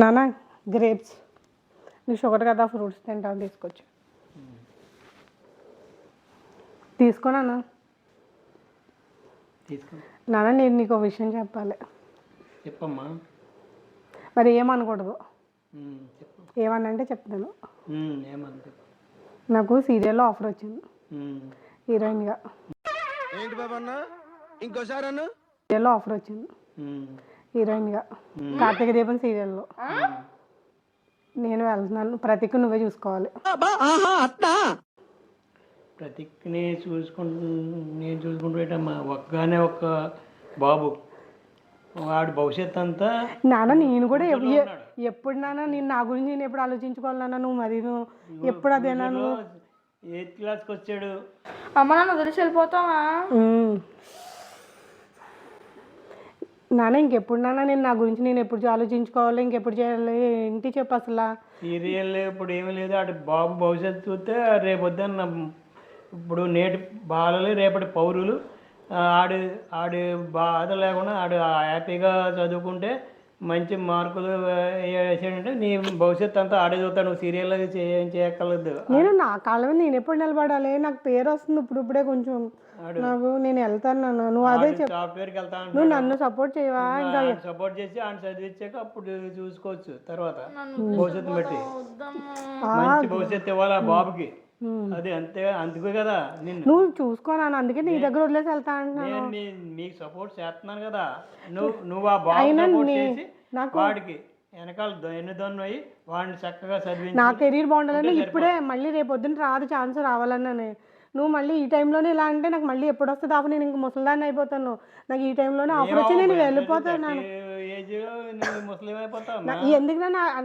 నానా గ్రేప్స్ నీకు షుగర్ కదా ఫ్రూట్స్ తింటావు తీసుకొచ్చి. తీసుకోనా తీసుకో. నాన్న నేను నీకు ఒక విషయం చెప్పాలి. చెప్పమ్మా. మరి ఏమనకూడదు? ఏమనంటే చెప్తాను. నాకు సీరియల్లో ఆఫర్ వచ్చింది. హీరోయిన్గా. ఏంటి బాబా అన్న? ఇంకోసారి అన్న? సీరియల్లో ఆఫర్ వచ్చింది. హీరోయిన్గా. కార్తీక దీపం సీరియల్లో. నేను వెళ్తున్నాను. ప్రతికి నువ్వే చూసుకోవాలి. ప్రతిక్ని చూసుకుంటు నేను చూసుకుంటూ పెట్టమ్మా ఒక్కగానే ఒక్క బాబు. వాడి భవిష్యత్ అంతా నాన్న నేను కూడా ఎ- ఎప్పుడు నాన్న నేను నా గురించి నేను ఎప్పుడు ఆలోచించుకోవాలి నాన్న? నువ్వు మరి నువ్వు ఎప్పుడు అదేనా నువ్వు ఎయిత్ క్లాస్కి వచ్చాడు. అమ్మ నన్ను వదిలేసి వెళ్ళిపోతావా? ఉమ్. నాన్న ఇంకెప్పుడు నాన్న? నేను నా గురించి నేను ఎప్పుడు ఆలోచించుకోవాలి? ఇంకెప్పుడు చేయాలి? ఏంటి చెప్పు అసలు? సీరియల్ ఇప్పుడు ఏమీ లేదు. అటు బాబు భవిష్యత్తు చూస్తే రేపొద్దున్న ఇప్పుడు నేటి బాలలు రేపటి పౌరులు ఆ, ఆడు బాధ లేకుండా ఆడు హ్యాపీగా చదువుకుంటే మంచి మార్కులు వేసాడంటే నీ భవిష్యత్తు అంతా ఆడే చూస్తాడు నువ్వు సీరియల్ ఏం చేయక్కర్లేదు. నేను నా కాళ్ళ మీద నేను ఎప్పుడు నిలబడాలి? నాకు పేరు వస్తుంది ఇప్పుడు ఇప్పుడే కొంచెం నాకు నేను వెళ్తాను నాన్న. నువ్వు అదే చెప్పు. సాఫ్ట్వేర్కి వెళ్తా నువ్వు నన్ను సపోర్ట్ చేయవా? ఇంకా సపోర్ట్ చేసి ఆయన చదివించాక అప్పుడు చూసుకోవచ్చు తర్వాత. భవిష్యత్తు బట్టి. మంచి భవిష్యత్తు ఇవ్వాలి ఆ బాబుకి? అది అంతే అందుకే కదా నిన్ను. నువ్వు చూసుకో నాన్న అందుకే నీ దగ్గర వదిలేసి వెళ్తా అంటున్నాను. నేను మీ- మీకు సపోర్ట్ చేస్తున్నాను కదా. నువ్వు నువ్వు ఆ బాబు సపోర్ట్ చేసి వాడికి వెనకాల ఎన్నుదన్ను అయ్యి వాడిని చక్కగా చదివించి నా కెరీర్ బాగుండాలని ఇప్పుడే మళ్ళీ రేపు పొద్దున్న రాదు ఛాన్స్ రావాలన్నానే నువ్వు మళ్ళీ ఈ టైంలోనే ఇలా అంటే నాకు మళ్ళీ ఎప్పుడు వస్తుంది? ఆఫర్ నేను ఇంక ముసలిదాన్ని అయిపోతాను. నాకు ఈ టైంలోనే ఆఫర్ వచ్చి నేను వెళ్ళిపోతాను నాన్న. ఏజ్ నువ్వు ముస్లిం అయిపోతావు నా- ఎందుకు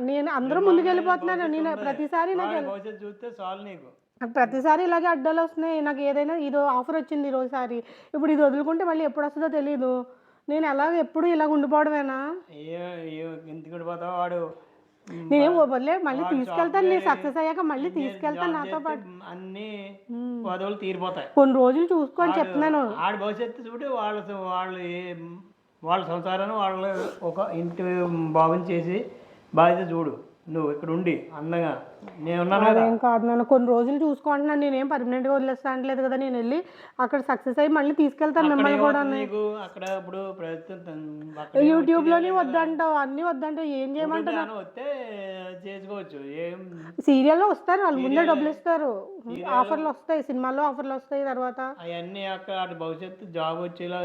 నేను అందరూ ముందుకు వెళ్ళిపోతున్నాను. నేను ప్రతిసారి నాకు భవిష్యత్తు చూస్తే చాలు నీకు నాకు. ప్రతిసారి ఇలాగే అడ్డాలు వస్తున్నాయి. నాకు ఏదైనా ఇదో ఆఫర్ వచ్చింది ఈరోజుసారి ఇప్పుడు ఇది వదులుకుంటే మళ్ళీ ఎప్పుడు వస్తుందో తెలియదు నేను ఎలాగ ఎప్పుడు ఇలాగ ఉండిపోవడమేనా? వాడు? నేనేం వదిలే మళ్ళీ తీసుకెళ్తాను. నేను సక్సెస్ అయ్యాక మళ్ళీ తీసుకెళ్తాను నాతో పాటు. అన్ని పదవులు తీరిపోతాయి. కొన్ని రోజులు చూసుకొని చెప్తున్నాను. ఆడి భవిష్యత్తు చూడు వాళ్ళ వాళ్ళు వాళ్ళ సంసారాన్ని వాళ్ళ ఒక ఇంటి బాగుని చేసి బాధ్యత చూడు. నువ్వు ఇక్కడ ఉండి అందంగా. నేను ఉన్నాను కదా నన్ను కొన్ని రోజులు చూసుకుంటున్నాను నేనేం పర్మనెంట్గా వదిలేస్తా అంటలేదు కదా. నేను వెళ్ళి అక్కడ సక్సెస్ అయ్యి మళ్ళీ తీసుకెళ్తాను మిమ్మల్ని కూడా నీకు? అక్కడ ఇప్పుడు యూట్యూబ్లోని వద్దంటావు అన్నీ వద్దంటావు ఏం చేయమంటావు వస్తే చేసుకోవచ్చు. ఏం సీరియల్లో వస్తారు వాళ్ళు ముందే డబ్బులు ఇస్తారు ఆఫర్లు వస్తాయి సినిమాల్లో ఆఫర్లు వస్తాయి తర్వాత. అవన్నీ అక్కడ అటు భవిష్యత్తు జాబ్ వచ్చేలా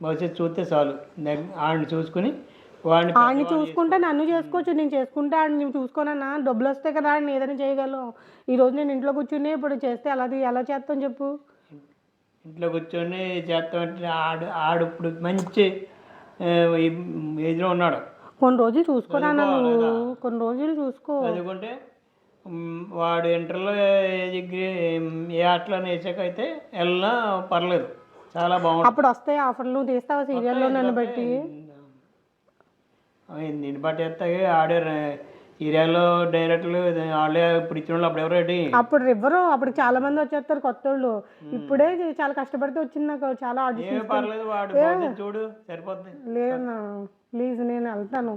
భవిష్యత్తు చూస్తే చాలు. ఆడిని చూసుకుని వాడిని చూసుకుంటే నన్ను చేసుకోవచ్చు నేను చేసుకుంటే నువ్వు చూసుకోనన్నా డబ్బులు వస్తాయి కదా ఆడిని ఏదైనా చేయగలం ఈ రోజు నేను ఇంట్లో కూర్చుని ఇప్పుడు చేస్తే ఎలా ఎలా చేస్తాం చెప్పు? ఇంట్లో కూర్చొని చేస్తామంటే ఆడు ఆడు ఇప్పుడు మంచి ఏజ్లో ఉన్నాడు. కొన్ని రోజులు చూసుకోనన్నా నువ్వు కొన్ని రోజులు చూసుకో. చదువుకుంటే వాడు ఇంటర్లో ఏ డిగ్రీ ఏ ఆటలో వేసాక అయితే వెళ్ళినా పర్లేదు. చాలా బాగుంటుంది. అప్పుడు వస్తాయి ఆఫర్లు తీస్తావా సీరియల్లో నన్ను బట్టి అవి నిన్ను బట్టి వేస్తాయి ఆడే సీరియాల్లో డైరెక్టర్లు వాళ్ళే ఇప్పుడు ఇచ్చిన వాళ్ళు అప్పుడు ఎవరేటి అప్పుడు ఇవ్వరు అప్పుడు చాలా మంది వచ్చేస్తారు కొత్త వాళ్ళు ఇప్పుడే చాలా కష్టపడితే వచ్చింది నాకు చాలా ఆడిషన్ పర్లేదు వాడు చూడు సరిపోద్ది. లేదన్నా ప్లీజ్ నేను వెళ్తాను.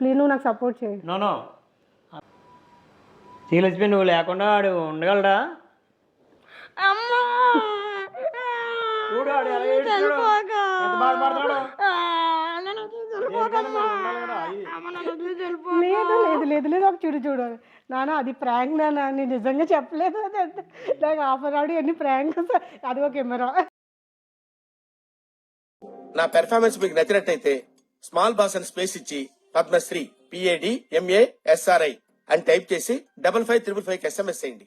ప్లీజ్ నువ్వు నాకు సపోర్ట్ చేయి. నోనో శ్రీలక్ష్మి నువ్వు లేకుండా వాడు ఉండగలడా? చూడు వాడు ఎలా ఏడుస్తున్నాడో. ఎంత బాధపడుతున్నాడో. లేదు లేదు లేదు లేదు ఒక చూడు చూడు. నాన్న అది ప్రాంక్ నాన్న నేను నిజంగా చెప్పలేదు. నాకు ఆఫర్ ఆడి అన్ని ప్రాంక్ అది ఒక కెమెరా నా పెర్ఫార్మెన్స్ మీకు నచ్చినట్టయితే స్మాల్ బాస్ అని స్పేస్ ఇచ్చి పద్మశ్రీ పిఏడి ఎంఏ ఎస్ఆర్ఐ అని టైప్ చేసి double five triple five SMS చేయండి.